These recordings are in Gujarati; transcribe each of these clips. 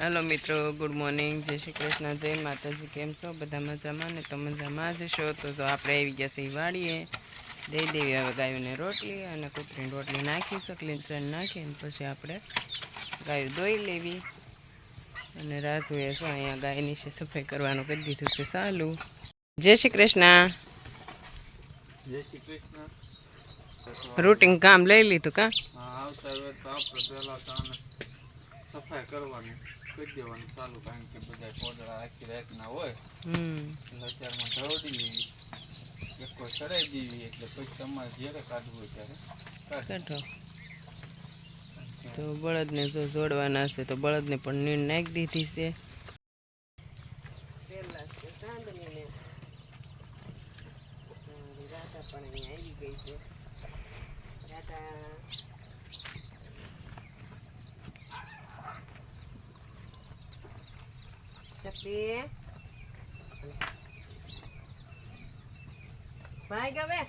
હેલો મિત્રો. ગુડ મોર્નિંગ જય શ્રી કૃષ્ણ. જય માતાજી. કેમ છો? બધા મજામાં? ને તો મજામાં જ છો? તો જો આપણે આવી ગયા છીએ દઈ દેવી હવે ગાયોને રોટલી અને કૂતરીને રોટલી નાખી શકલી ચણ નાખીને પછી આપણે ગાયો દોઈ લેવી. અને રાજુએ શું અહીંયા ગાયની છે સફાઈ કરવાનું કરી દીધું છે? ચાલુ. જય શ્રી કૃષ્ણ. જય શ્રી કૃષ્ણ. રૂટિંગ કામ લઈ લીધું કા? હા આવતા પહેલાં સફાઈ કરવાની. કરી દેવાનું ચાલુ કારણ કે બધા પોદરા આખી રાતના હોય. હમ. એટલે અત્યારમાં દોડી એક વાર ચડાઈ દેવી એટલે પછી તમારે જ્યારે કાઢવું હોય ત્યારે કાઢો. તો બળદને જો જોડવાના છે તો બળદને પણ નીણ નાખી દીધી છે. ભાઈ ગવે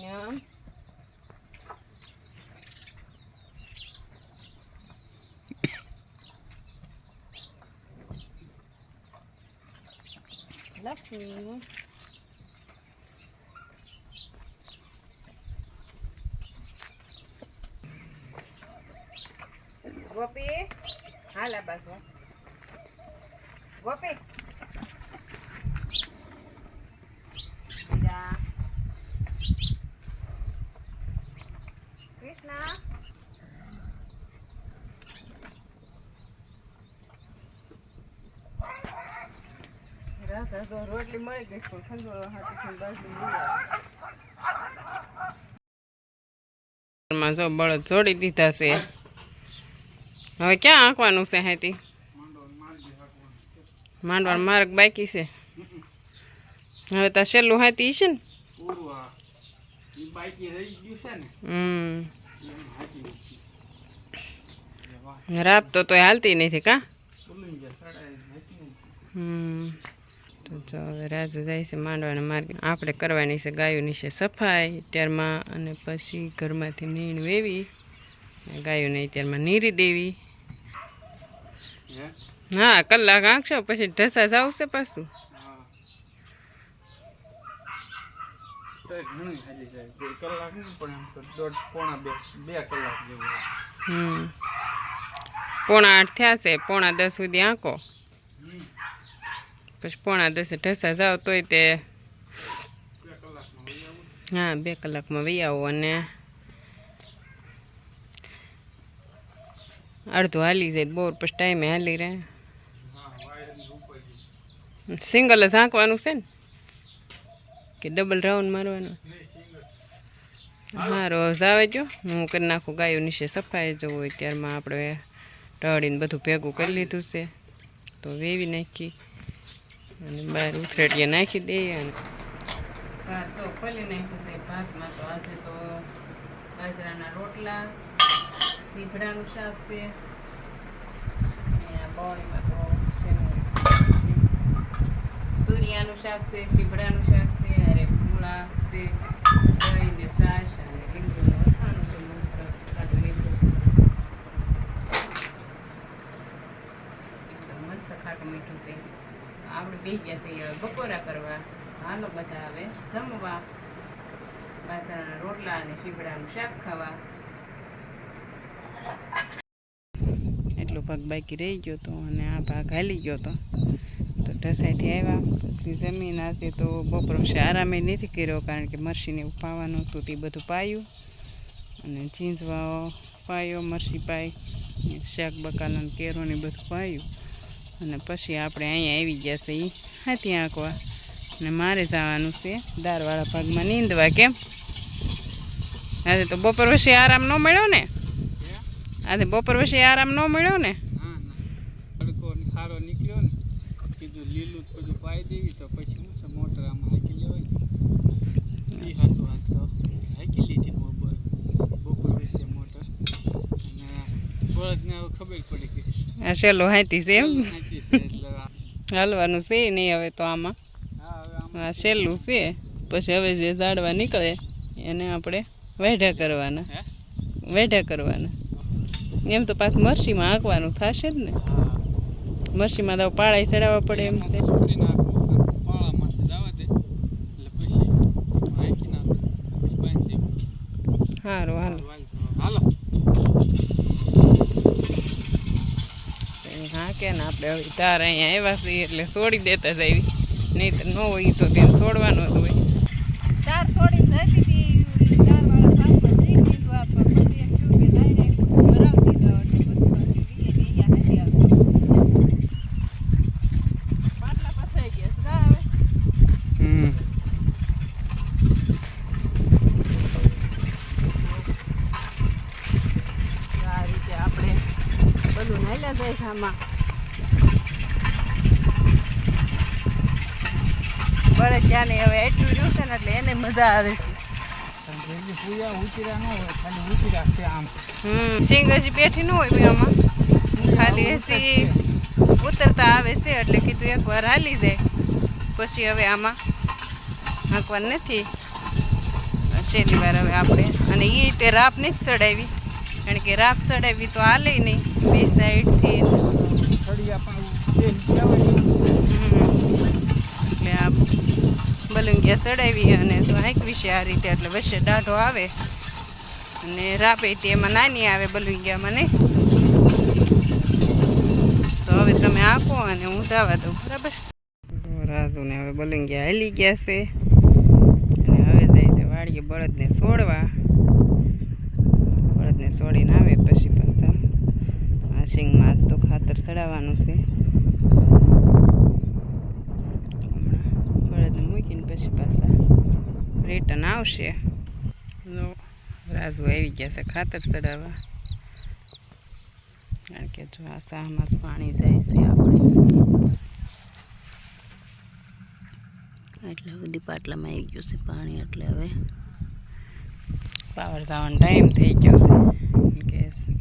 Yeah. Lexi. હાલા બસ ગોપી કૃષ્ણ. રાધા તો રોટલી મળી ગઈ પણ ખંડોળો હાથી જો બળદ જોડી દીધા છે. હવે ક્યાં આંકવાનું છે હાથી માંડવાનો માર્ગ બાકી છે. હવે તો છેલ્લું હાથી છે ને. હમ. રાત તો તોય હાલતી નથી કા? હમ. તો હવે રાજુ જાય છે માંડવાના માર્ગ. આપણે કરવાની છે ગાયોની છે સફાઈ ત્યારમાં અને પછી ઘરમાંથી નીણ વેવી. ગાયોને ત્યારમાં નીરી દેવી. હે? હા કલાક આંકશો પછી ઢસા જાવશે પાછું. હા. તો ઘણું હાલી જાય. બે કલાક નહીં પણ આમ તો દોઢ પોણા બે બે કલાક જેવું હોય. હમ. પોણા આઠ થયા છે પોણા દસ સુધી આંકો. હમ. પછી પોણા દસે ઢસા જાવ તોય તે બે કલાકમાં વહી આવું. હા બે કલાકમાં વહી આવો અને અડધું હાલી જાય બોર પછી ટાઈમે હાલી રહે. સિંગલ જ હાંકવાનું છે ને? કે ડબલ રાઉન્ડ મારવાનું? હા રોજ જો. હું કરી નાખું ગાયો નીચે સફાઈ જવું હોય ત્યારમાં આપણે ઢળીને બધું ભેગું કરી લીધું છે. તો વેવી નાખી અને બહાર ઉથરેટીએ નાખી દઈએ અને ભાત તો ખોલી નાખ્યું છે. ભાતમાં તો આજે તો બાજરાના રોટલા સીભડાનું શાક છે. અને બોળીમાં તો છે તુરિયાનું શાક છે સીભડાનું શાક છે, અરે મૂળા છે, દહીં ને છાશ અને લીંબુનું અથાણું છે મસ્ત ખાટું લીંબુ. એકદમ મસ્ત ખાટું મીઠું છે. આપણે બે ગયા થઈ બપોરા કરવા. હાલો બધા હવે જમવા. બાજરાના રોટલા અને સીભડાનું શાક ખાવા. એટલો ભાગ બાકી રહી ગયો તો અને આ ભાગ હાલી ગયો તો. તો ઢસાઈથી આવ્યા. પછી જમીન આજે તો બપોર પછી આરામે નથી કર્યો કારણ કે મરસીને એવું પાવાનું હતું તે બધું પાયું. અને ચીંજવા પાયો, મરસી પાઈ, શાક બકાલાને કેરો ને બધું પાયું. અને પછી આપણે અહીંયા આવી ગયા છે એ હાથી આંકવા. અને મારે જવાનું છે દારવાળા ભાગમાં નીંદવા, કેમ? આજે તો બપોર પછી આરામ ન મળ્યો ને. આજે બપોર પછી આરામ ન મળ્યો ને? તડકો સારો નીકળ્યો ને કીધું લીલું જ પાઈ દેવી તો પછી હું છે મોટર આમાં હાકી લેવાય એ હાથો હાથ તો. હાકી લીધી બપોર. બપોર વિશે મોટર. અને બળદને હવે ખબર પડી કે આ છેલ્લો હાથી છે એમ? હાલવાનું છે નહીં હવે તો આમાં. હા હવે આમાં આ છેલ્લું છે. પછી હવે જે ઝાડવા નીકળે એને આપણે વેઢા કરવાના. હે? વેઢા કરવાના. એમ તો પાછું મરસીમાં હાંકવાનું થશે જ ને. મરસીમાં તો પાળાઈ ચડાવવા પડે એમ છે. સારું હાલો હાલો. હા કે ને આપણે હવે તાર અહીંયા આવ્યા છીએ એટલે છોડી દેતા જ આવી. નહીં તો ન હોય તો તેને છોડવાનું જ હોય ચાર છોડી જતી હતી ચાર વાળા પાછળ જઈ દીધું આ પણ પછી એમ થયું કે લાઈ લાઈ ભરાવી દીધા એટલે પછી પાછી વીએ ને અહીંયા નથી આવતું પાટલા પસાઈ ગયા છે કા હવે હમ આ રીતે આપણે બધું નાલ્યા લે આમાં. બળે ત્યાં નહીં હવે એટલું રહ્યું છે ને એટલે એને મજા આવે છે. સિંગ હજી બેઠી ન હોય આમાં ખાલી હજી ઉતરતા આવે છે એટલે કીધું એકવાર હાલી જાય. પછી હવે આમાં હાંકવાનું નથી. છેલ્લી વાર હવે આપણે? અને એ તે રાપ નથી ચડાવી કારણ કે રાપ ચડાવી તો હાલે નહીં. બે સાઈડથી ગયા એટલે આ બલુંગિયા ચડાવી અને તો હાંકવી છે આ રીતે. એટલે વચ્ચે દાઢો આવે અને રાપે એમાં નાની આવે બલુંગિયામાં નહીં. તો હવે તમે આપો અને હું દાવા દઉં, બરાબર? રાજુને હવે બલુંગિયા હાલી ગયા છે. અને હવે જાય છે વાડીએ બળદને છોડવા બળદને છોડીને આવે પછી પાછા માસ તો ખાતર ચડાવવાનું છે. હમણાં બળદને મૂકીને પછી પાછા રિટર્ન આવશે. જો રાજુ આવી ગયા છે ખાતર ચડાવવા કારણ કે જો આ સાહમાં પાણી જાય છે આપણે. એટલે બધી પાટલામાં આવી ગયું છે પાણી, એટલે હવે પાવર જવાનો ટાઈમ થઈ ગયો છે.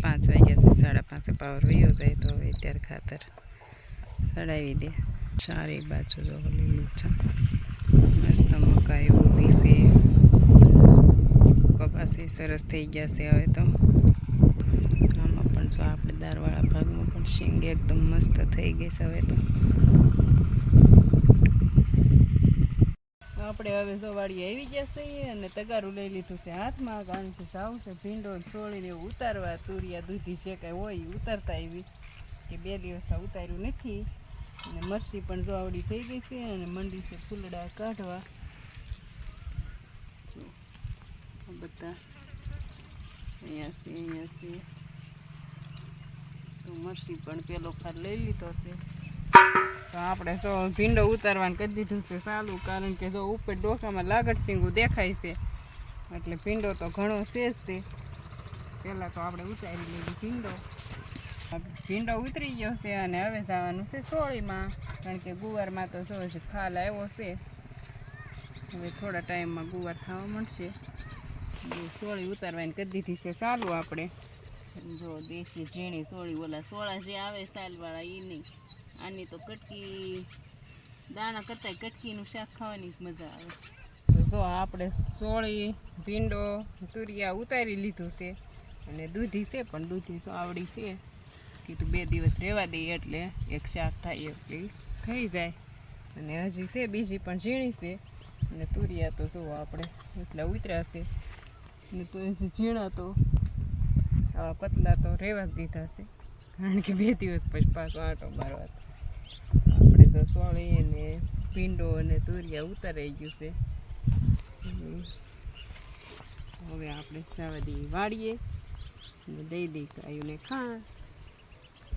પાંચ વાગ્યા છે સાડા પાંચે પાવર વયો જાય તો હવે અત્યારે ખાતર ચડાવી દે. સારી બાજુ જો લીલું છે. મસ્ત મકાઈ ઊભી છે. કપાસી સરસ થઈ ગયા છે હવે તો. આમાં પણ જો આપણે દારવાળા ભાગમાં પણ શીંગ એકદમ મસ્ત થઈ ગઈ છે હવે તો. આપણે હવે જો આવી ગયા છીએ અને તગારું લઈ લીધું છે હાથમાં, કારણ કે સાવ છે ભીંડો છોડીને એવું ઉતારવા, તુરિયા દૂધી જે કાંઈ હોય ઉતારતા આવી. કે બે દિવસ ઉતાર્યું નથી. અને મરસી પણ જો આવડી થઈ ગઈ છે અને મંડી છે ફૂલડા કાઢવા. બધા અહીંયા છે અહીંયા છે. તો મરસી પણ પેલો ફાર લઈ લીધો છે. તો આપણે તો ભીંડો ઉતારવાનું કરી દીધું છે સારું કારણ કે જો ઉપર ડોકામાં લાગડ સિંગું દેખાય છે. એટલે ભીંડો તો ઘણો છે જ તે. પહેલાં તો આપણે ઉતારી લીધું ભીંડો. ભીંડો ઉતરી ગયો છે અને હવે જવાનું છે સોળીમાં, કારણ કે ગુવારમાં તો જો છે ખાલ આવ્યો છે. હવે થોડા ટાઈમમાં ગુવાર ખાવા મળશે. સોળી ઉતારવાની કરી દીધી છે ચાલુ આપણે. જો દેશી ઝીણી સોળી, ઓલા સોળા જે આવે સાલવાળા એ નહીં. આની તો કટકી, દાણા કરતાં કટકીનું શાક ખાવાની જ મજા આવે. તો જો આપણે સોળી, ભીંડો, તુરિયા ઉતારી લીધું છે અને દૂધી છે, પણ દૂધી શું આવડી છે. કીધું બે દિવસ રહેવા દઈએ એટલે એક શાક થાય એટલે થઈ જાય. અને હજી છે, બીજી પણ ઝીણી છે. અને તુરિયા તો જુઓ આપણે એટલા ઉતર્યા છે. અને તો હજી ઝીણા તો આવા પતલા તો રહેવા જ દીધા છે. કારણ કે બે દિવસ પછી પાછો આંટો મારવા આપણે તો સોળી ને ભીંડો અને તુરિયા ઉતારાઈ ગયું છે. હવે આપણે દઈએ વાળીએ અને દઈ દઈ ગાયોને ખા